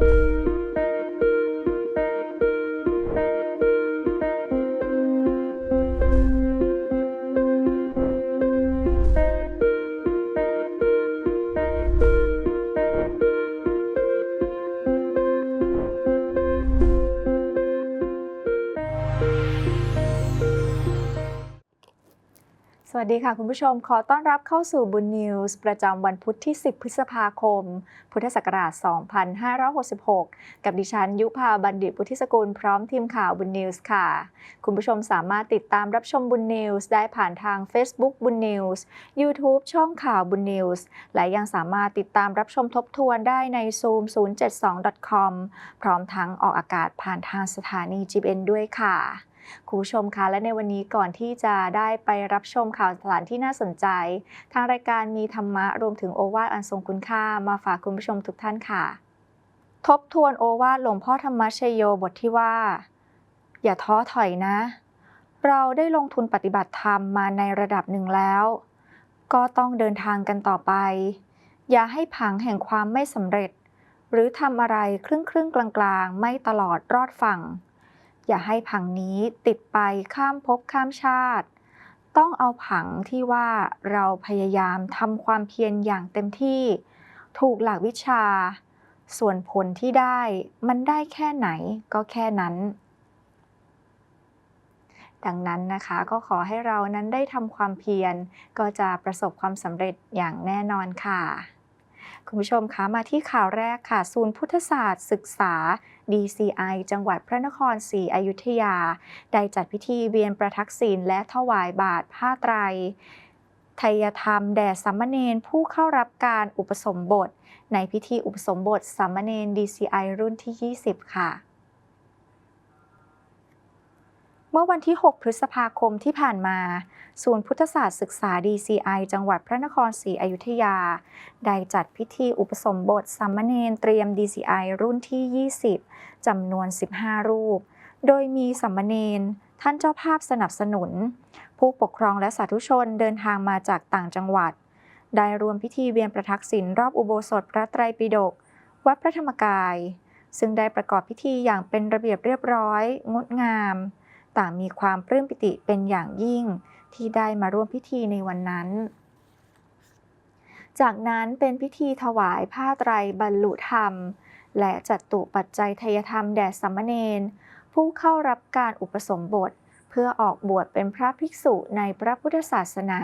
ส วัสดีค่ะคุณผู้ชม ขอต้อนรับเข้าสู่บุญนิวส์ประจำวันพุธที่ 10 พฤษภาคม พุทธศักราช 2566 กับดิฉันยุพาบัณฑิตพุทธิสกุลพร้อมทีมข่าวบุญนิวส์ค่ะ คุณผู้ชมสามารถติดตามรับชมบุญนิวส์ได้ผ่านทาง Facebook บุญนิวส์ YouTube ช่องข่าวบุญนิวส์และยังสามารถติดตามรับชมทบทวนได้ใน zoom 072.com พร้อมทั้งออกอากาศผ่านทางสถานี GBN ด้วยค่ะ คุณผู้ชมคะและในวันนี้ก่อนที่จะได้ไปรับชมข่าวสารที่น่าสนใจ ทางรายการมีธรรมะรวมถึงโอวาทอันทรงคุณค่ามาฝากคุณผู้ชมทุกท่านค่ะ ทบทวนโอวาทหลวงพ่อธรรมชโยบทที่ว่า อย่าท้อถอยนะ เราได้ลงทุนปฏิบัติธรรมมาในระดับหนึ่งแล้ว ก็ต้องเดินทางกันต่อไป อย่าให้ผังแห่งความไม่สำเร็จ หรือทำอะไรครึ่งครึ่งๆกลางๆ ไม่ตลอดรอดฝั่ง อย่าให้ผังนี้ติดไปข้ามภพข้ามชาติ ต้องเอาผังที่ว่าเราพยายามทำความเพียรอย่างเต็มที่ ถูกหลักวิชา ส่วนผลที่ได้มันได้แค่ไหนก็แค่นั้น ดังนั้นนะคะก็ขอให้เรานั้นได้ทำความเพียรก็จะประสบความสำเร็จอย่างแน่นอนค่ะ คุณผู้ชมคะมาที่ข่าวแรกค่ะ ศูนย์พุทธศาสตร์ศึกษา DCI จังหวัดพระนครศรีอยุธยา ได้จัดพิธีเวียนประทักษิณและถวายบาทผ้าไตรไทยธรรมแด่สามเณรผู้เข้ารับการอุปสมบท ในพิธีอุปสมบทสามเณร DCI รุ่นที่ 20 ค่ะ เมื่อวันที่ 6 พฤษภาคมที่ผ่านมา ศูนย์พุทธศาสตร์ศึกษา DCI จังหวัดพระนครศรีอยุธยา ได้จัดพิธีอุปสมบทสามมเณรเตรียม DCI รุ่นที่ 20 จำนวน 15 รูป โดยมีสามเณรท่านเจ้าภาพสนับสนุน ผู้ปกครองและสาธุชนเดินทางมาจากต่างจังหวัด ได้รวมพิธีเวียนประทักษิณรอบอุโบสถพระไตรปิฎกวัดพระธรรมกาย ซึ่งได้ประกอบพิธีอย่างเป็นระเบียบเรียบร้อย งดงาม ต่างมีความปลื้มปิติเป็นอย่างยิ่ง ที่ได้มาร่วมพิธีในวันนั้น จากนั้นเป็นพิธีถวายผ้าไตรบรรลุธรรม และจัดตุปัจจัยทยธรรมแด่สามเณรผู้เข้ารับการอุปสมบทเพื่อออกบวชเป็นพระภิกษุในพระพุทธศาสนา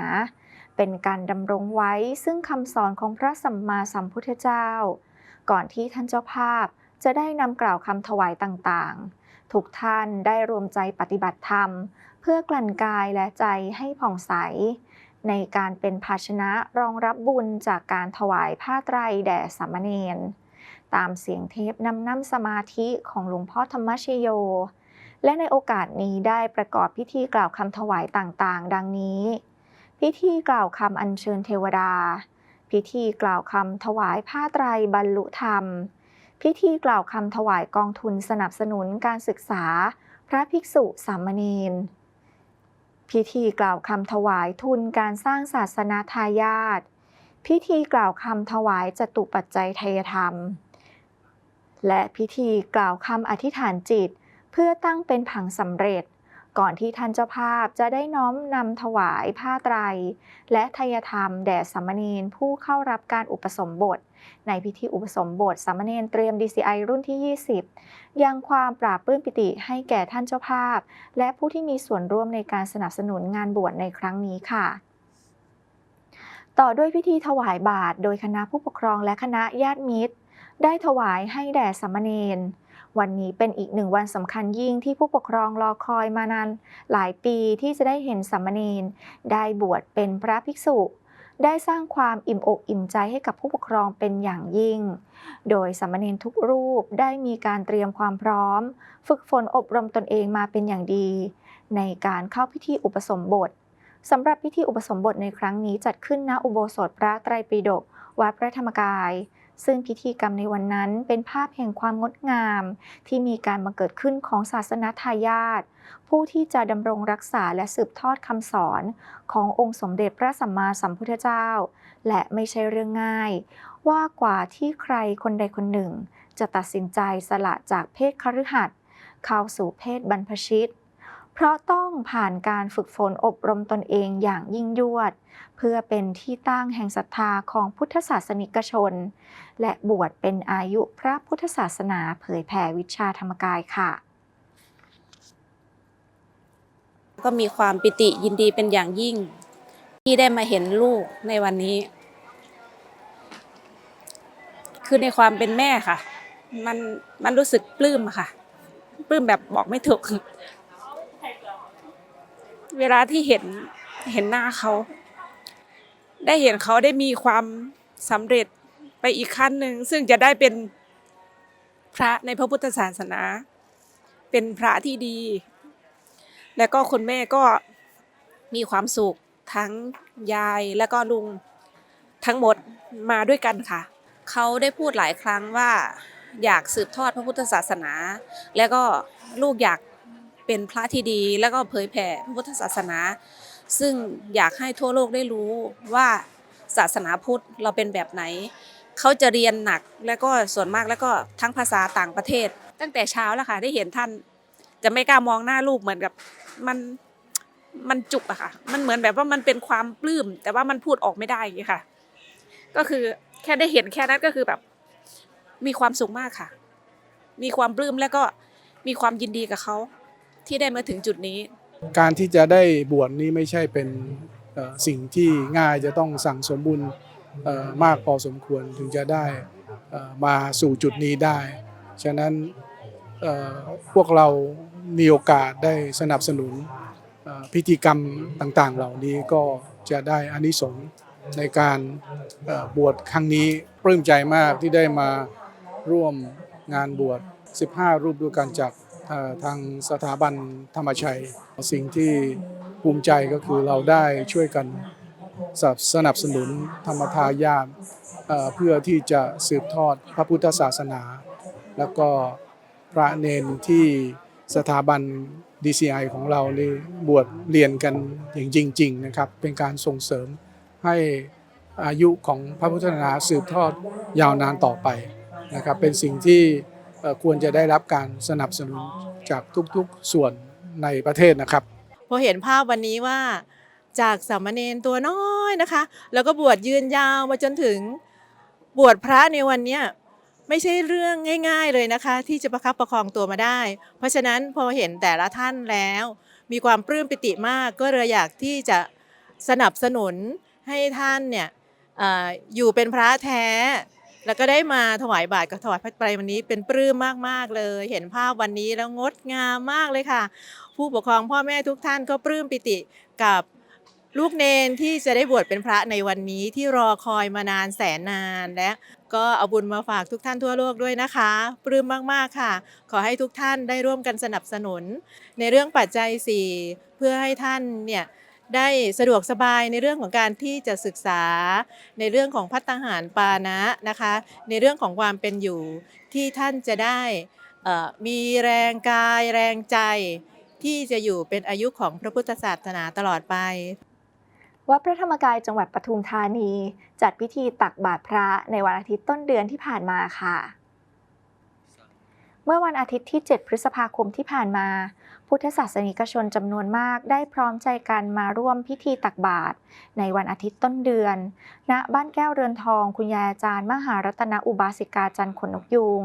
เป็นการดำรงไว้ซึ่งคำสอนของพระสัมมาสัมพุทธเจ้า ก่อนที่ท่านเจ้าภาพจะได้นำกล่าวคำถวายต่างๆ ทุกท่านได้รวมใจปฏิบัติธรรม เพื่อกลั่นกายและใจให้ผ่องใส ในการเป็นภาชนะรองรับบุญจากการถวายผ้าไตรแด่สามเณรตามเสียงเทปนำน้ำสมาธิของหลวงพ่อธรรมชโย และในโอกาสนี้ได้ประกอบพิธีกล่าวคำถวายต่างๆ ดังนี้ พิธีกล่าวคำอัญเชิญเทวดา พิธีกล่าวคำถวายผ้าไตรบรรลุธรรม พิธีกล่าวคำถวายกองทุนสนับสนุนการศึกษา พระภิกษุสามเณรพิธีกล่าวคำถวายทุนการสร้างศาสนาทายาทพิธีกล่าวคำถวายจตุปัจจัยทยธรรม และพิธีกล่าวคำอธิษฐานจิต เพื่อตั้งเป็นผังสำเร็จ ก่อนที่ท่านเจ้าภาพจะได้น้อมนำถวายผ้าไตร และทยธรรมแด่สามเณรผู้เข้ารับการอุปสมบท ในพิธีอุปสมบทสามเณรเตรียม DCI รุ่นที่ 20 ยังความปราบปลื้มปิติให้แก่ท่านเจ้าภาพ และผู้ที่มีส่วนร่วมในการสนับสนุนงานบวชในครั้งนี้ค่ะต่อด้วยพิธีถวายบาตรโดยคณะผู้ปกครองและคณะญาติมิตร ได้ถวายให้แด่สามเณรวันนี้เป็นอีกหนึ่งวันสำคัญยิ่งที่ผู้ปกครองรอคอยมานานหลายปีที่จะได้เห็นสามเณรได้บวชเป็นพระภิกษุ ได้สร้างความอิ่มอกอิ่มใจให้กับผู้ปกครองเป็นอย่างยิ่ง โดยสามเณรทุกรูปได้มีการเตรียมความพร้อม ฝึกฝนอบรมตนเองมาเป็นอย่างดี ในการเข้าพิธีอุปสมบทสำหรับพิธีอุปสมบทในครั้งนี้จัดขึ้นณอุโบสถพระไตรปิฎกวัดพระธรรมกาย ซึ่งพิธีกรรมในวันนั้นเป็นภาพแห่งความงดงาม ที่มีการบังเกิดขึ้นของศาสนาทายาท ผู้ที่จะดำรงรักษาและสืบทอดคำสอนขององค์สมเด็จพระสัมมาสัมพุทธเจ้า และไม่ใช่เรื่องง่าย ว่ากว่าที่ใครคนใดคนหนึ่ง จะตัดสินใจสละจากเพศคฤหัสถ์เข้าสู่เพศบรรพชิต เพราะต้องผ่านการฝึกฝนอบรมตนเองอย่างยิ่งยวด เพื่อเป็นที่ตั้งแห่งศรัทธาของพุทธศาสนิกชน และบวชเป็นอายุพระพุทธศาสนาเผยแผ่วิชาธรรมกายค่ะ ก็มีความปิติยินดีเป็นอย่างยิ่ง ที่ได้มาเห็นลูกในวันนี้ คือในความเป็นแม่ค่ะ มันมันรู้สึกปลื้มค่ะปลื้มแบบบอกไม่ถูก เวลาที่เห็นเห็นหน้าเขา ได้เห็นเขาได้มีความสำเร็จไปอีกขั้นหนึ่งซึ่งจะได้เป็นพระในพระพุทธศาสนา เป็นพระที่ดี แล้วก็คุณแม่ก็มีความสุขทั้งยายและก็ลุงทั้งหมดมาด้วยกันค่ะ เขาได้พูดหลายครั้งว่าอยากสืบทอดพระพุทธศาสนา แล้วก็ลูกอยากเป็นพระที่ดี แล้วก็เผยแผ่พระพุทธศาสนา ซึ่งอยากให้ทั่วโลกได้รู้ว่าศาสนาพุทธเราเป็นแบบไหน เขาจะเรียนหนักแล้วก็ส่วนมากแล้วก็ทั้งภาษาต่างประเทศ ตั้งแต่เช้าแล้วค่ะได้เห็นท่าน จะไม่กล้ามองหน้าลูกเหมือนกับมันมันจุกอะค่ะ มันเหมือนแบบว่ามันเป็นความปลื้ม แต่ว่ามันพูดออกไม่ได้อย่างงี้ค่ะ ก็คือแค่ได้เห็นแค่นั้นก็คือแบบ มีความสุขมากค่ะ มีความปลื้มแล้วก็มีความยินดีกับเขาที่ได้มาถึงจุดนี้ การที่จะได้บวชนี้ไม่ใช่เป็นสิ่งที่ง่ายจะต้องสั่งสมบุญมากพอสมควรถึงจะได้มาสู่จุดนี้ได้ ฉะนั้นพวกเรา มีโอกาสได้สนับสนุนพิธีกรรมต่างๆ เหล่านี้ก็จะได้อานิสงส์ในการบวชครั้งนี้ปลื้มใจมากที่ได้มาร่วมงานบวช 15 รูปด้วยกันจากทางสถาบันธรรมชัย สิ่งที่ภูมิใจก็คือเราได้ช่วยกันสนับสนุนธรรมทายาทเอ่อเพื่อที่จะสืบทอดพระพุทธศาสนา แล้วก็พระเนนที่ สถาบัน DCI ของเรานี่บวชเรียนกันอย่างจริง ๆ นะครับ เป็นการส่งเสริมให้อายุของพระพุทธศาสนาสืบทอดยาวนานต่อไปนะครับ เป็นสิ่งที่ควรจะได้รับการสนับสนุนจากทุกๆส่วนในประเทศนะครับพอเห็นภาพวันนี้ว่าจากสามเณรตัวน้อยนะคะ แล้วก็บวชยืนยาวมาจนถึงบวชพระในวันเนี้ย ไม่ใช่เรื่องง่าย ๆเลยนะคะ ที่จะประคับประคองตัวมาได้ เพราะฉะนั้นพอเห็นแต่ละท่านแล้ว มีความปลื้มปิติมาก ก็เลยอยากที่จะสนับสนุนให้ท่านเนี่ยอออยู่เป็นพระแท้ แล้วก็ได้มาถวายบาตรกับถวายพระไตรวันนี้เป็นปลื้มมากๆเลย เห็นภาพวันนี้แล้วงดงามมากเลยค่ะ ผู้ปกครองพ่อแม่ทุกท่านก็ปลื้มปิติกับลูกเนนที่จะได้บวชเป็นพระในวันนี้ที่รอคอยมานานแสนนานและ ก็เอาบุญมาฝากทุกท่านทั่วโลกด้วยนะคะ ปลื้มมาก ๆ ค่ะ ขอให้ทุกท่านได้ร่วมกันสนับสนุน ในเรื่องปัจจัย 4 เพื่อให้ท่านเนี่ยได้สะดวกสบายในเรื่องของการที่จะศึกษา ในเรื่องของพัฒหารปานะนะคะ ในเรื่องของความเป็นอยู่ที่ท่านจะได้มีแรงกายแรงใจที่จะอยู่เป็นอายุของพระพุทธศาสนาตลอดไป วัดพระธรรมกายจังหวัดปทุมธานี จัดพิธีตักบาตรพระในวันอาทิตย์ต้นเดือนที่ผ่านมาค่ะ เมื่อวันอาทิตย์ที่ 7 พฤษภาคมที่ผ่านมา พุทธศาสนิกชนจำนวนมากได้พร้อมใจกันมาร่วมพิธีตักบาตรในวันอาทิตย์ต้นเดือน ณ บ้านแก้วเรือนทอง คุณยายอาจารย์ มหารัตนอุบาสิกาจันทร์ขนนกยูง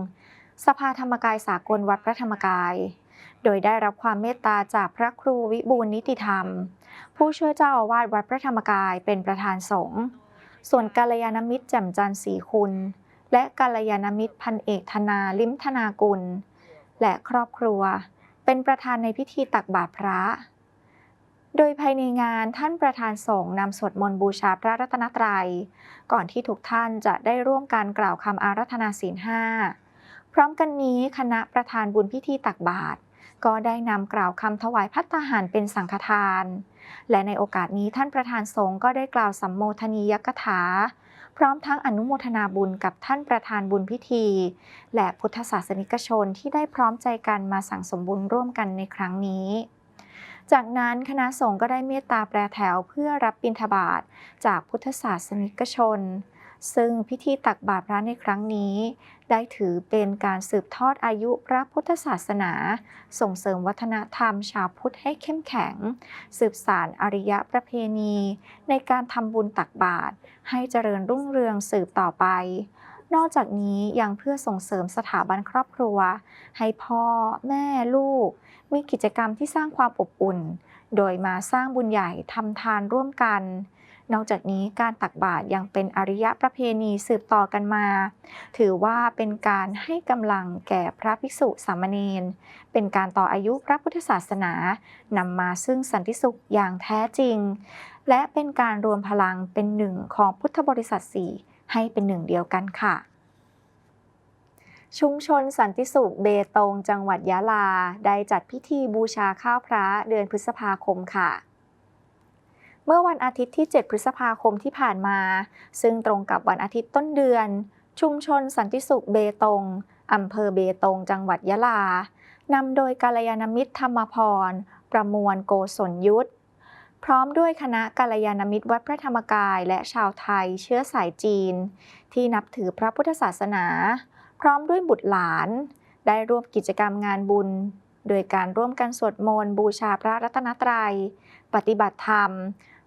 สภาธรรมกายสากลวัดพระธรรมกาย โดยได้รับความเมตตาจากพระครูวิบูลนิติธรรม ผู้ช่วยเจ้าอาวาสวัดพระธรรมกายเป็นประธานสงฆ์ส่วนกัลยาณมิตรแจ่มจันทร์ศรีคุณ และกัลยาณมิตรพันเอกธนาลิมธนากุล และครอบครัว เป็นประธานในพิธีตักบาตรพระ โดยภายในงานท่านประธานสงฆ์นำสวดมนต์บูชาพระรัตนตรัย ก่อนที่ทุกท่านจะได้ร่วมการกล่าวคำอารัธนาศีลห้าพร้อมกันนี้คณะประธานบุญพิธีตักบาตรก็ได้นำกล่าวคำถวายพัตตาหารเป็นสังฆทาน และในโอกาสนี้ท่านประธานสงฆ์ก็ได้กล่าวสัมโมทนียกถา พร้อมทั้งอนุโมทนาบุญกับท่านประธานบุญพิธี และพุทธศาสนิกชนที่ได้พร้อมใจกันมาสั่งสมบุญร่วมกันในครั้งนี้จากนั้นคณะสงฆ์ก็ได้เมตตาแปรแถวเพื่อรับบิณฑบาตจากพุทธศาสนิกชน ซึ่งพิธีตักบาตรพระในครั้งนี้ ได้ถือเป็นการสืบทอดอายุพระพุทธศาสนา ส่งเสริมวัฒนธรรมชาวพุทธให้เข้มแข็ง สืบสานอริยประเพณี ในการทำบุญตักบาตรให้เจริญรุ่งเรืองสืบต่อไปนอกจากนี้ยังเพื่อส่งเสริมสถาบันครอบครัว ให้พ่อ แม่ลูก มีกิจกรรมที่สร้างความอบอุ่น โดยมาสร้างบุญใหญ่ทำทานร่วมกัน นอกจากนี้การตักบาตรยังเป็นอริยประเพณีสืบต่อกันมา ถือว่าเป็นการให้กำลังแก่พระภิกษุสามเณรเป็นการต่ออายุพระพุทธศาสนานำมาซึ่งสันติสุขอย่างแท้จริง และเป็นการรวมพลังเป็นหนึ่งของพุทธบริษัทสี่ให้เป็นหนึ่งเดียวกันค่ะชุมชนสันติสุขเบตง จังหวัดยะลา ได้จัดพิธีบูชาข้าวพระเดือนพฤษภาคมค่ะ เมื่อวันอาทิตย์ที่ 7 พฤษภาคมที่ผ่านมา ซึ่งตรงกับวันอาทิตย์ต้นเดือน ชุมชนสันติสุขเบตงอำเภอเบตง จังหวัดยะลานำโดยกาลยานมิตรธรรมพร ประมวลโกศลยุทธพร้อมด้วยคณะกาลยานมิตรวัดพระธรรมกายและชาวไทยเชื้อสายจีน ที่นับถือพระพุทธศาสนา พร้อมด้วยบุตรหลาน ได้ร่วมกิจกรรมงานบุญ โดยการร่วมกันสวดมนต์บูชาพระรัตนตรัย ปฏิบัติธรรม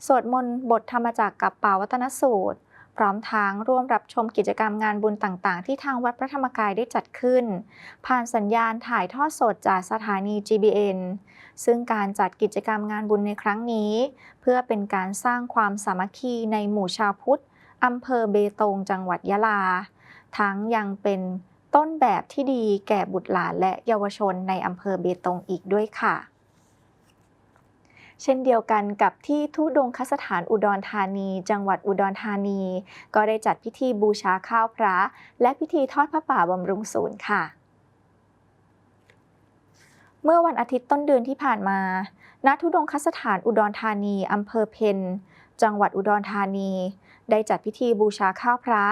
สวดมนต์บทธรรมจักรกับป่าวัตนสูตร พร้อมทั้งร่วมรับชมกิจกรรมงานบุญต่างๆ ที่ทางวัดพระธรรมกายได้จัดขึ้น ผ่านสัญญาณถ่ายทอดสดจากสถานี GBN ซึ่งการจัดกิจกรรมงานบุญในครั้งนี้ เพื่อเป็นการสร้างความสามัคคีในหมู่ชาวพุทธอำเภอเบตงจังหวัดยะลา ทั้งยังเป็นต้นแบบที่ดีแก่บุตรหลานและเยาวชนในอำเภอเบตงอีกด้วยค่ะ เช่นเดียวกันกับที่ทุดงคสถานอุดรธานี จังหวัดอุดรธานี ก็ได้จัดพิธีบูชาข้าวพระ และพิธีทอดพระป่าบำรุงศูนย์ค่ะ เมื่อวันอาทิตย์ต้นเดือนที่ผ่านมา ณ ทุดงคสถานอุดรธานีอำเภอเพนจังหวัดอุดรธานี ได้จัดพิธีบูชาข้าวพระ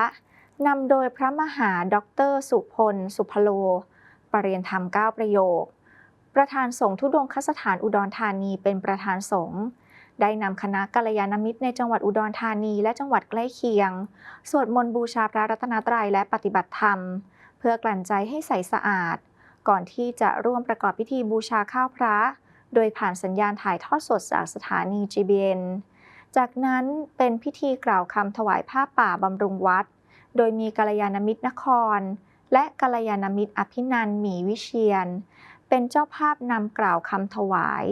นำโดยพระมหาด็อกเตอร์สุพล สุพโล ปรริยนธรรม 9 ประโยค ประธานสงฆ์ทุดงคสถานอุดรธานีเป็นประธานสงฆ์ได้นำคณะกัลยาณมิตรในจังหวัดอุดรธานีและจังหวัดใกล้เคียง สวดมนต์บูชาพระรัตนตรัยและปฏิบัติธรรม เพื่อกลั่นใจให้ใสสะอาด ก่อนที่จะร่วมประกอบพิธีบูชาข้าวพระ โดยผ่านสัญญาณถ่ายทอดสดจากสถานี GBN จากนั้นเป็นพิธีกล่าวคำถวายผ้าป่าบำรุงวัด โดยมีกัลยาณมิตรนคร และกัลยาณมิตรอภินันท์หมีวิเชียน เป็นเจ้าภาพนำกล่าวคำถวาย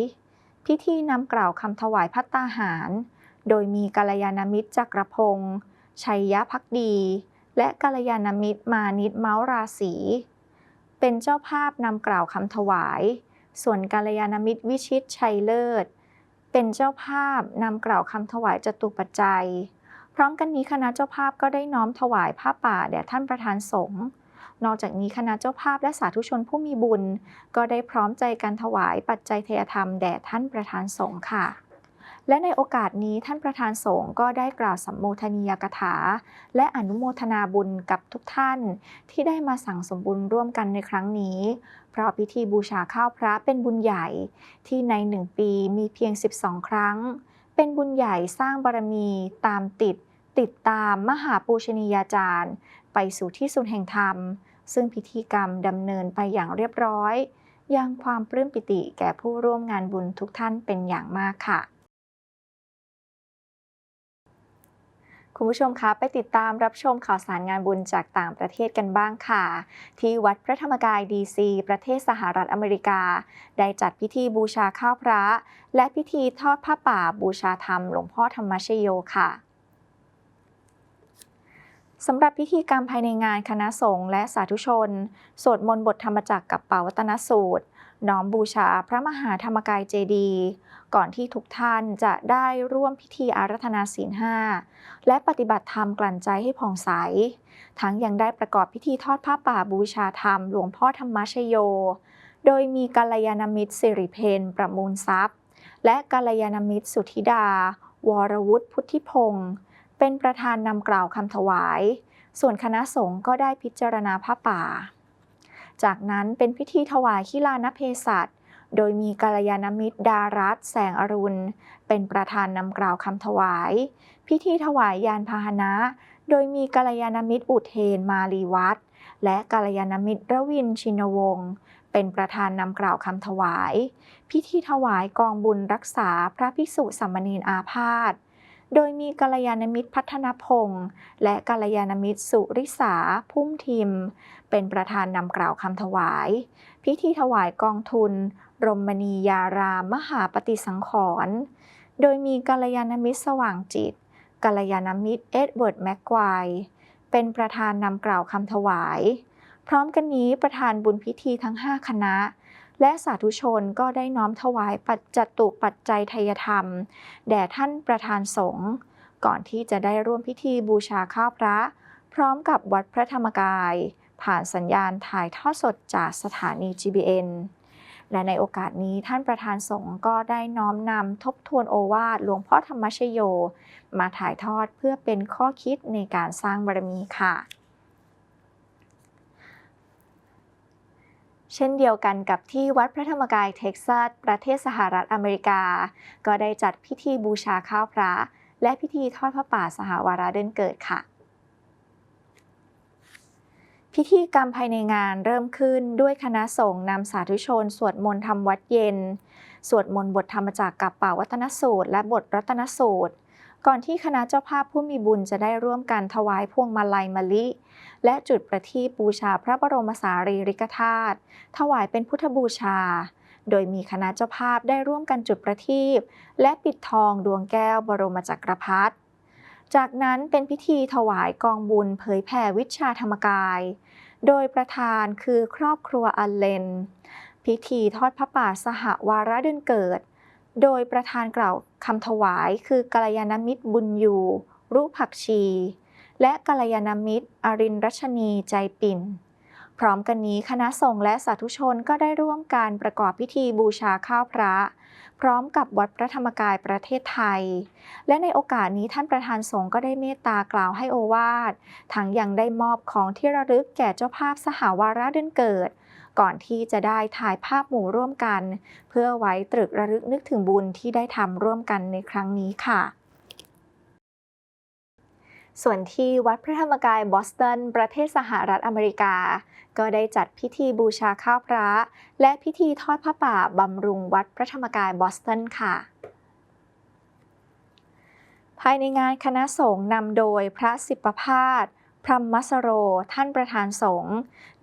พิธีนำกล่าวคำถวายพัตตาหาร โดยมีกัลยาณมิตรจักรพงศ์ชัยยะพักดี และกัลยาณมิตรมานิตเมาราศี เป็นเจ้าภาพนำกล่าวคำถวาย ส่วนกัลยาณมิตรวิชิตชัยเลิศ เป็นเจ้าภาพนำกล่าวคำถวายจตุปัจจัย พร้อมกันนี้คณะเจ้าภาพก็ได้น้อมถวายผ้าป่าแด่ท่านประธานสงฆ์ นอกจากนี้คณะเจ้าภาพและสาธุชนผู้มีบุญ ก็ได้พร้อมใจกันถวายปัจจัยเทยธรรมแด่ท่านประธานสงฆ์ค่ะ และในโอกาสนี้ท่านประธานสงฆ์ก็ได้กล่าวสัมโมทนียกถา และอนุโมทนาบุญกับทุกท่าน ที่ได้มาสั่งสมบุญร่วมกันในครั้งนี้ เพราะพิธีบูชาข้าวพระเป็นบุญใหญ่ ที่ในหนึ่งปีมีเพียง 12 ครั้ง เป็นบุญใหญ่สร้างบารมีตามติดติดตามมหาปูชนียาจารย์ ไปสู่ที่สุดแห่งธรรม ซึ่งพิธีกรรมดำเนินไปอย่างเรียบร้อย ยังความปลื้มปิติแก่ผู้ร่วมงานบุญทุกท่านเป็นอย่างมากค่ะ คุณผู้ชมคะไปติดตามรับชมข่าวสารงานบุญจากต่างประเทศกันบ้างค่ะ ที่วัดพระธรรมกายดีซีประเทศสหรัฐอเมริกา ได้จัดพิธีบูชาข้าวพระ และพิธีทอดผ้าป่าบูชาธรรมหลวงพ่อธรรมชโยค่ะ สำหรับพิธีกรรมภายในงานคณะสงฆ์และสาธุชน สวดมนต์บทธรรมจักรกับป่าวัตนสูตร น้อมบูชาพระมหาธรรมกายเจดี ก่อนที่ทุกท่านจะได้ร่วมพิธีอารัธนาศีลห้าและปฏิบัติธรรมกลั่นใจให้ผ่องใส ทั้งยังได้ประกอบพิธีทอดผ้าป่าบูชาธรรมหลวงพ่อธรรมชโย โดยมีกัลยาณมิตรสิริเพนประมูลทรัพย์ และกัลยาณมิตรสุธิดา วรวุฒิพุทธิพงศ์ เป็นประธานนำกล่าวคำถวาย ส่วนคณะสงฆ์ก็ได้พิจารณาผ้าป่า จากนั้นเป็นพิธีถวายขิลานเพศัตโดยมีกัลยาณมิตรดารัตแสงอรุณ เป็นประธานนำกล่าวคำถวาย พิธีถวายยานพาหนะ โดยมีกัลยาณมิตรอุเทนมาลีวัฒน์และกัลยาณมิตรระวินชินวงศ์เป็นประธานนำกล่าวคำถวาย พิธีถวายกองบุญรักษาพระภิกษุสามเณรอาพาธ โดยมีกัลยาณมิตรพัฒนพงศ์และกัลยาณมิตรสุริสาพุ่มทิม เป็นประธานนำกล่าวคำถวาย พิธีถวายกองทุน รมณียารามมหาปฏิสังขรณ์โดยมีกัลยาณมิตรสว่างจิตกัลยาณมิตรเอ็ดเวิร์ดแม็กควายเป็นประธานนำกล่าวคำถวาย พร้อมกันนี้ประธานบุญพิธีทั้ง 5 คณะ และสาธุชนก็ได้น้อมถวายปัจจตุปัจจัยทยธรรม แด่ท่านประธานสงฆ์ก่อนที่จะได้ร่วมพิธีบูชาข้าวพระ พร้อมกับวัดพระธรรมกาย ผ่านสัญญาณถ่ายทอดสดจากสถานี GBN และในโอกาสนี้ท่านประธานสงฆ์ก็ได้น้อมนำทบทวนโอวาทหลวงพ่อธรรมชโย มาถ่ายทอดเพื่อเป็นข้อคิดในการสร้างบารมีค่ะ เช่นเดียวกันกับที่วัดพระธรรมกายเท็กซัส ประเทศสหรัฐอเมริกา ก็ได้จัดพิธีบูชาข้าวพระ และพิธีทอดพระป่าสหวาระเดือนเกิดค่ะ พิธีกรรมภายในงานเริ่มขึ้นด้วยคณะสงฆ์นำสาธุชน สวดมนต์ทำวัดเย็น สวดมนต์บทธรรมจากกับป่าวัฒนสูตร และบทรัตนสูตร ก่อนที่คณะเจ้าภาพผู้มีบุญจะได้ร่วมกันถวายพวงมาลัยมะลิ และจุดประทีปบูชาพระบรมสารีริกธาตุถวายเป็นพุทธบูชา โดยมีคณะเจ้าภาพได้ร่วมกันจุดประทีปและปิดทองดวงแก้วบรมจักรพรรดิจากนั้นเป็นพิธีถวายกองบุญเผยแผ่วิชาธรรมกาย โดยประธานคือครอบครัวอัลเลน พิธีทอดพระป่าสหวาระเดือนเกิด โดยประธานกล่าวคำถวายคือกัลยาณมิตรบุญยูรุผักชี และกัลยาณมิตร อรินรัชนีใจปิ่น พร้อมกันนี้คณะสงฆ์และสาธุชนก็ได้ร่วมการประกอบพิธีบูชาข้าวพระ พร้อมกับวัดพระธรรมกายประเทศไทย และในโอกาสนี้ท่านประธานสงฆ์ก็ได้เมตตากล่าวให้โอวาททั้งยังได้มอบของที่ระลึกแก่เจ้าภาพสหวาระเดือนเกิด ก่อนที่จะได้ถ่ายภาพหมู่ร่วมกัน เพื่อไว้ตรึกระลึกนึกถึงบุญที่ได้ทำร่วมกันในครั้งนี้ค่ะ ส่วนที่วัดพระธรรมกายบอสตัน ประเทศสหรัฐอเมริกา ก็ได้จัดพิธีบูชาข้าวพระ และพิธีทอดพระป่าบำรุงวัดพระธรรมกายบอสตันค่ะ ภายในงานคณะสงฆ์นำโดยพระสิบพาสพรหมมัสโร ท่านประธานสงฆ์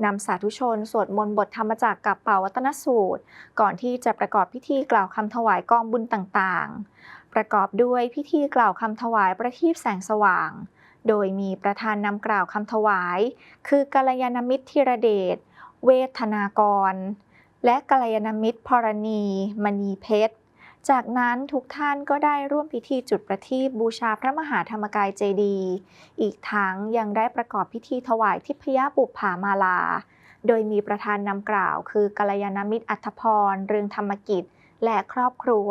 นำสาธุชน สวดมนต์บทธรรมจักรกับเป่าวัตนสูตร ก่อนที่จะประกอบพิธีกล่าวคำถวายกองบุญต่างๆ ประกอบด้วยพิธีกล่าวคำถวายประทีปแสงสว่าง โดยมีประธานนำกล่าวคำถวาย คือกัลยาณมิตรธีรเดช เวทนากร และกัลยาณมิตรพรณี มณีเพชร จากนั้นทุกท่านก็ได้ร่วมพิธีจุดประทีปบูชาพระมหาธรรมกายเจดีย์อีกทั้งยังได้ประกอบพิธีถวายทิพยบุปผามาลา โดยมีประธานนำกล่าว คือกัลยาณมิตรอัธพร เรืองธรรมกิจ และครอบครัว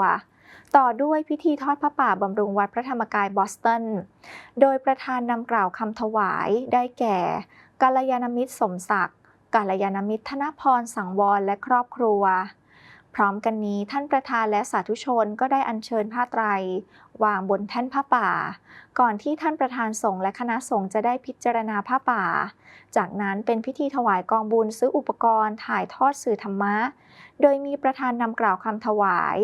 ต่อด้วยพิธีทอดพระป่าบำรุงวัดพระธรรมกายบอสตัน โดยประธานนำกล่าวคำถวายได้แก่กัลยาณมิตรสมศักดิ์กัลยาณมิตรธนพรสังวรและครอบครัว พร้อมกันนี้ท่านประธานและสาธุชนก็ได้อัญเชิญผ้าไตร วางบนแท่นผ้าป่า ก่อนที่ท่านประธานสงฆ์และคณะสงฆ์จะได้พิจารณาผ้าป่า จากนั้นเป็นพิธีถวายกองบุญซื้ออุปกรณ์ถ่ายทอดสื่อธรรมะ โดยมีประธานนำกล่าวคำถวาย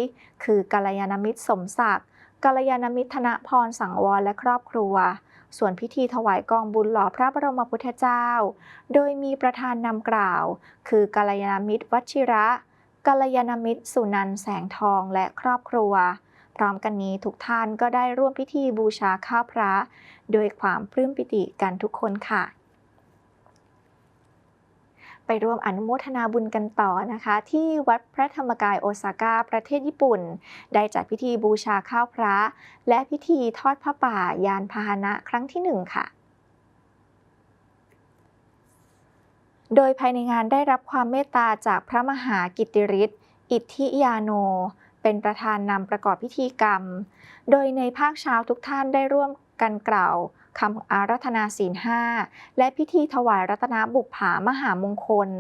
คือกัลยาณมิตรสมศักดิ์กัลยาณมิตรธนพรสังวรและครอบครัว ส่วนพิธีถวายกองบุญหล่อพระบรมพุทธเจ้า โดยมีประธานนำกล่าว คือกัลยาณมิตรวชิระ กัลยาณมิตร สุนันแสงทองและครอบครัว พร้อมกันนี้ทุกท่านก็ได้ร่วมพิธีบูชาข้าวพระ โดยความปลื้มปิติกันทุกคนค่ะ ไปร่วมอนุโมทนาบุญกันต่อนะคะ ที่วัดพระธรรมกายโอซาก้าประเทศญี่ปุ่น ได้จัดพิธีบูชาข้าวพระ และพิธีทอดพระป่ายานพาหนะครั้งที่หนึ่งค่ะ โดยภายในงานได้รับความเมตตาจากพระมหากิติฤทธิ์อิทธิยาโน เป็นประธานนำประกอบพิธีกรรม โดยในภาคเช้าทุกท่านได้ร่วมกันกล่าวคำอารัธนาศีลห้าและพิธีถวายรัตนบุปผามหามงคล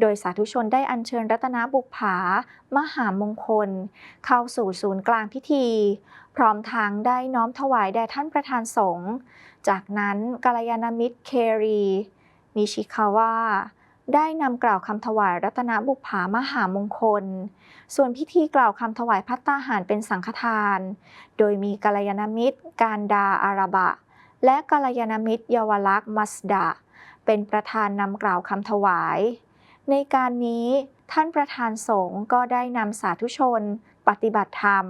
โดยสาธุชนได้อัญเชิญรัตนบุปผามหามงคล เข้าสู่ศูนย์กลางพิธี พร้อมทั้งได้น้อมถวายแด่ท่านประธานสงฆ์ จากนั้นกัลยาณมิตรเครี นิชิคาวะได้นำกล่าวคำถวายรัตนบุปผามหามงคล ส่วนพิธีกล่าวคำถวายพัตตาหารเป็นสังฆทาน โดยมีกัลยาณมิตร การดาอาราบะ และกัลยาณมิตรเยาวลักษ์มัสดาเป็นประธานนำกล่าวคำถวาย ในการนี้ท่านประธานสงฆ์ก็ได้นำสาธุชน ปฏิบัติธรรม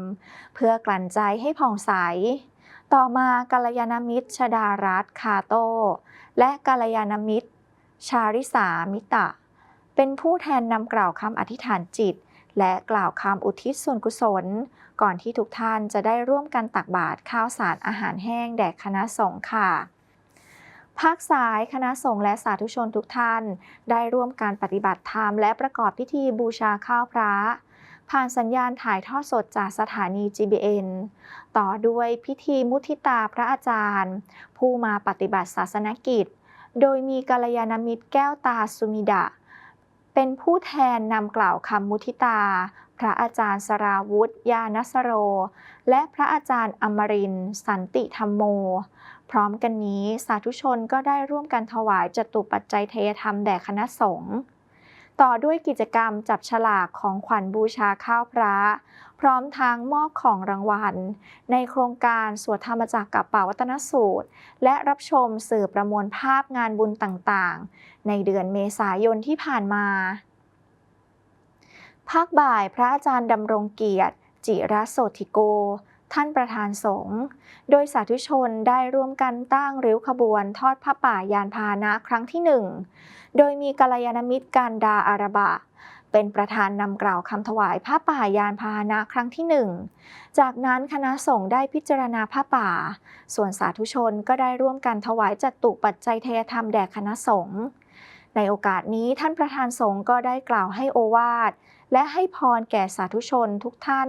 เพื่อกลั่นใจให้ผ่องใส ต่อมากัลยาณมิตรชดารัตคาโต และกัลยาณมิตร ชาริสามิตะ เป็นผู้แทนนำกล่าวคำอธิษฐานจิต และกล่าวคำอุทิศส่วนกุศล ก่อนที่ทุกท่านจะได้ร่วมกันตักบาตรข้าวสารอาหารแห้งแด่คณะสงฆ์ค่ะภาคสายคณะสงฆ์และสาธุชนทุกท่าน ได้ร่วมการปฏิบัติธรรมและประกอบพิธีบูชาข้าวพระ ผ่านสัญญาณถ่ายทอดสดจากสถานี GBN ต่อด้วยพิธีมุทิตาพระอาจารย์ ผู้มาปฏิบัติศาสนกิจ โดยมีกัลยาณมิตรแก้วตาสุมิดะ เป็นผู้แทนนำกล่าวคำมุทิตา พระอาจารย์สราวุธยานสโร และพระอาจารย์อมรินสันติธรรมโม พร้อมกันนี้สาธุชนก็ได้ร่วมกันถวายจตุปัจจัยเทยธรรมแด่คณะสงฆ์ต่อด้วยกิจกรรมจับฉลากของขวัญบูชาข้าวพระ พร้อมทั้งมอบของรางวัล ในโครงการสวดธรรมจักรกับป่าวัตนสูตร และรับชมสื่อประมวลภาพงานบุญต่างๆ ในเดือนเมษายนที่ผ่านมา ภาคบ่ายพระอาจารย์ดำรงเกียรติ จิระโสธิโก ท่านประธานสงฆ์โดยสาธุชนได้ร่วมกันตั้งริ้วขบวนทอดผ้าป่ายานพาหนะครั้งที่หนึ่งโดยมีกัลยาณมิตรการดาอาราบะ เป็นประธานนำกล่าวคำถวายผ้าป่ายานพาหนะครั้งที่หนึ่งจากนั้นคณะสงฆ์ได้พิจารณาผ้าป่า ส่วนสาธุชนก็ได้ร่วมกันถวายจัดตุปัจจัยเทยธรรมแด่คณะสงฆ์ในโอกาสนี้ท่านประธานสงฆ์ก็ได้กล่าวให้โอวาท และให้พรแก่สาธุชนทุกท่าน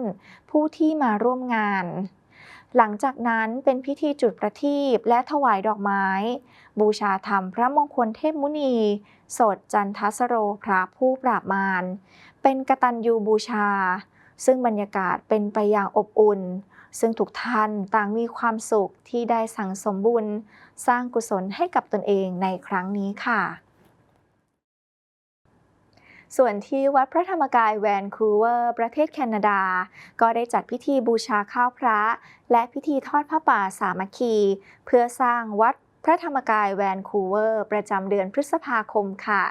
ผู้ที่มาร่วมงาน หลังจากนั้นเป็นพิธีจุดประทีปและถวายดอกไม้ บูชาธรรมพระมงคลเทพมุนี สดจันทสโรพระผู้ปราบมาร เป็นกตัญญูบูชา ซึ่งบรรยากาศเป็นไปอย่างอบอุ่น ซึ่งทุกท่านต่างมีความสุขที่ได้สั่งสมบุญ สร้างกุศลให้กับตนเองในครั้งนี้ค่ะ ส่วนที่วัดพระธรรมกายแวนคูเวอร์ ประเทศแคนาดา ก็ได้จัดพิธีบูชาข้าวพระ และพิธีทอดผ้าป่าสามัคคี เพื่อสร้างวัด พระธรรมกายแวนคูเวอร์ ประจำเดือนพฤษภาคมค่ะ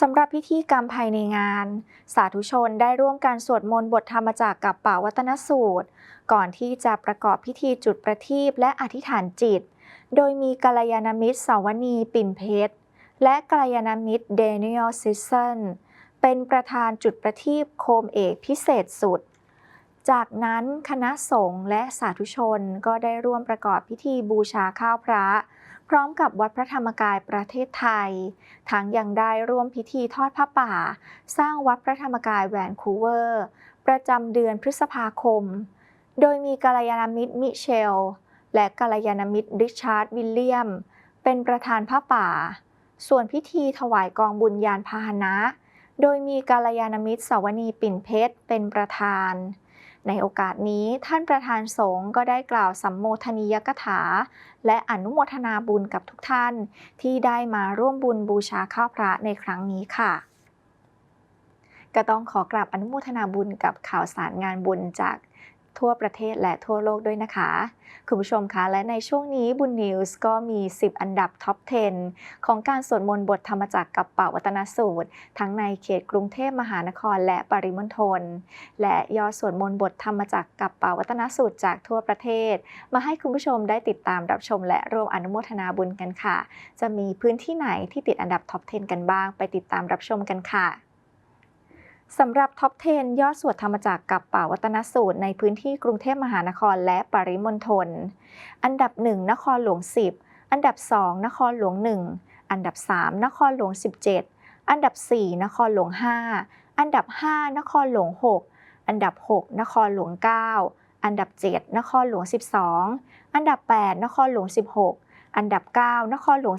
สำหรับพิธีกรรมภายในงาน สาธุชนได้ร่วมการสวดมนต์บทธรรมจากกับป่าวัตนสูตร ก่อนที่จะประกอบพิธีจุดประทีปและอธิษฐานจิต โดยมีกัลยาณมิตรสาวนีปิ่นเพชร และกัลยาณมิตรเดนิเอลซิสเซนเป็นประธานจุดประทีปโคมเอกพิเศษสุด จากนั้นคณะสงฆ์และสาธุชนก็ได้ร่วมประกอบพิธีบูชาข้าวพระ พร้อมกับวัดพระธรรมกายประเทศไทย ทั้งยังได้ร่วมพิธีทอดผ้าป่า สร้างวัดพระธรรมกายแวนคูเวอร์ ประจำเดือนพฤษภาคม โดยมีกัลยาณมิตรมิเชล และกัลยาณมิตรริชาร์ดวิลเลียม เป็นประธานผ้าป่า ส่วนพิธีถวายกองบุญยานพาหนะ โดยมีกัลยาณมิตรสวนีปิ่นเพชรเป็นประธาน ในโอกาสนี้ท่านประธานสงฆ์ก็ได้กล่าวสัมโมทนียกถา และอนุโมทนาบุญกับทุกท่าน ที่ได้มาร่วมบุญบูชาข้าวพระในครั้งนี้ค่ะ ก็ต้องขอกราบอนุโมทนาบุญกับข่าวสารงานบุญจาก ทั่วประเทศและทั่วโลกด้วยนะคะ คุณผู้ชมคะและในช่วงนี้บุญนิวส์ก็มี 10 อันดับท็อป 10 ของการสวดมนต์บทธรรมจักรกับเป่าวัตนสูตร ทั้งในเขตกรุงเทพมหานครและปริมณฑลและยอดสวดมนต์บทธรรมจักรกับเป่าวัตนสูตรจากทั่วประเทศ มาให้คุณผู้ชมได้ติดตามรับชม และร่วมอนุโมทนาบุญกันค่ะ จะมีพื้นที่ไหนที่ติดอันดับท็อป 10 กันบ้าง ไปติดตามรับชมกันค่ะ สำหรับท็อป 10 ยอดสวดธรรมจักรกับป่าวัตนสูตรในพื้นที่กรุงเทพมหานครและปริมณฑล อันดับ 1 นครหลวง 10 อันดับ 2 นครหลวง 1 อันดับ 3 นครหลวง 17 อันดับ 4 นครหลวง 5 อันดับ 5 นครหลวง 6 อันดับ 6 นครหลวง 9 อันดับ 7 นครหลวง 12 อันดับ 8 นครหลวง 16 อันดับ 9 นครหลวง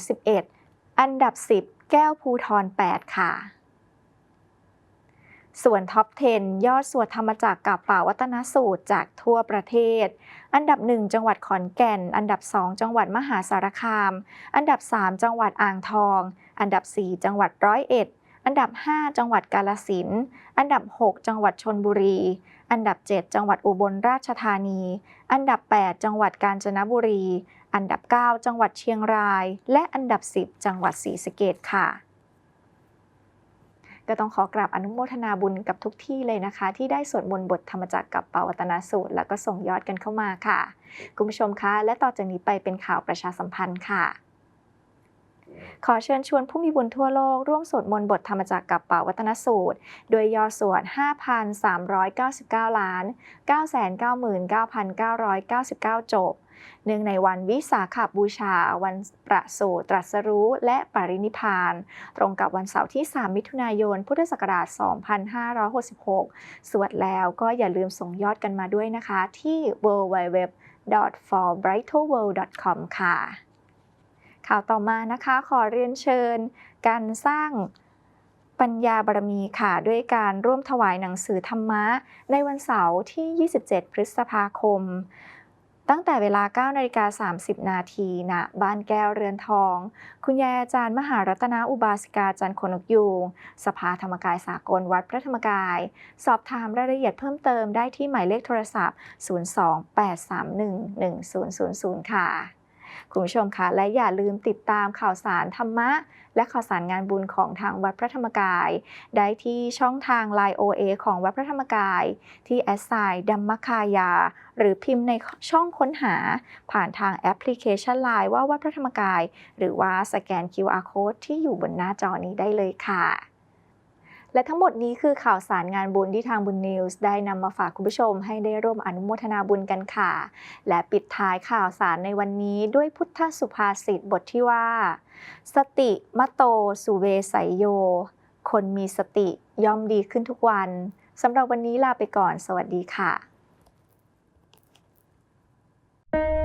11 อันดับ 10 แก้วภูทร 8 ค่ะ ส่วนท็อป 10 ยอดสวดธรรมจักรกับป่าวัตนสูตรจากทั่วประเทศ อันดับ 1 จังหวัดขอนแก่น อันดับ 2 จังหวัดมหาสารคาม อันดับ 3 จังหวัดอ่างทอง อันดับ 4 จังหวัดร้อยเอ็ด อันดับ 5 จังหวัดกาลสินธุ์อันดับ 6 จังหวัดชนบุรี อันดับ 7 จังหวัดอุบลราชธานี อันดับ 8 จังหวัดกาญจนบุรี อันดับ 9 จังหวัดเชียงราย และอันดับ 10 จังหวัดศรีสะเกษค่ะ ก็ต้องขอกราบอนุโมทนาบุญกับทุกที่เลยนะคะ ที่ได้สวดมนต์บทธรรมจักรกับปาวัตนสูตร แล้วก็ส่งยอดกันเข้ามาค่ะ คุณผู้ชมคะ และต่อจากนี้ไปเป็นข่าวประชาสัมพันธ์ค่ะขอเชิญชวนผู้มีบุญทั่วโลก ร่วมสวดมนต์บทธรรมจักรกับป่าวัตนสูตร โดยยอดสวด 5,399 ล้าน 999,999 จบ เนื่องในวันวิสาขบูชา วันประสูติตรัสรู้และปรินิพาน ตรงกับวันเสาร์ที่ 3 มิถุนายน พุทธศักราช 2566 สวดแล้วก็อย่าลืมส่งยอดกันมาด้วยนะคะที่ www.forbrighterworld.com ค่ะ ข่าวต่อมานะคะขอเรียนเชิญการสร้างปัญญาบารมีค่ะ ด้วยการร่วมถวายหนังสือธรรมะ ในวันเสาร์ที่ 27 พฤษภาคม ตั้งแต่เวลา9นาฬิกา30 นาทีณบ้านแก้วเรือนทอง คุณยายอาจารย์มหารัตนาอุบาสิกาจันทร์ขนกยูงสภาธรรมกายสากลวัดพระธรรมกาย สอบถามรายละเอียดเพิ่มเติมได้ที่หมายเลขโทรศัพท์ 028311000 ค่ะ คุณผู้ชมคะและอย่าลืมติดตามข่าวสารธรรมะ และข่าวสารงานบุญของทางวัดพระธรรมกาย ได้ที่ช่องทาง Line OA ของวัดพระธรรมกาย ที่แอสไซดัมมคายา หรือพิมพ์ในช่องค้นหา ผ่านทางแอปพลิเคชัน Line ว่าวัดพระธรรมกาย หรือว่าสแกน QR Code ที่อยู่บนหน้าจอนี้ได้เลยค่ะ และทั้งหมดนี้คือข่าวสารงานบุญที่ทางบุญนิวส์ได้นำมาฝากคุณผู้ชมให้ได้ร่วมอนุโมทนาบุญกันค่ะ และปิดท้ายข่าวสารในวันนี้ด้วยพุทธสุภาษิตบทที่ว่า สติมโตสุเวสัยโย คนมีสติย่อมดีขึ้นทุกวันสำหรับวันนี้ลาไปก่อน สวัสดีค่ะ thank you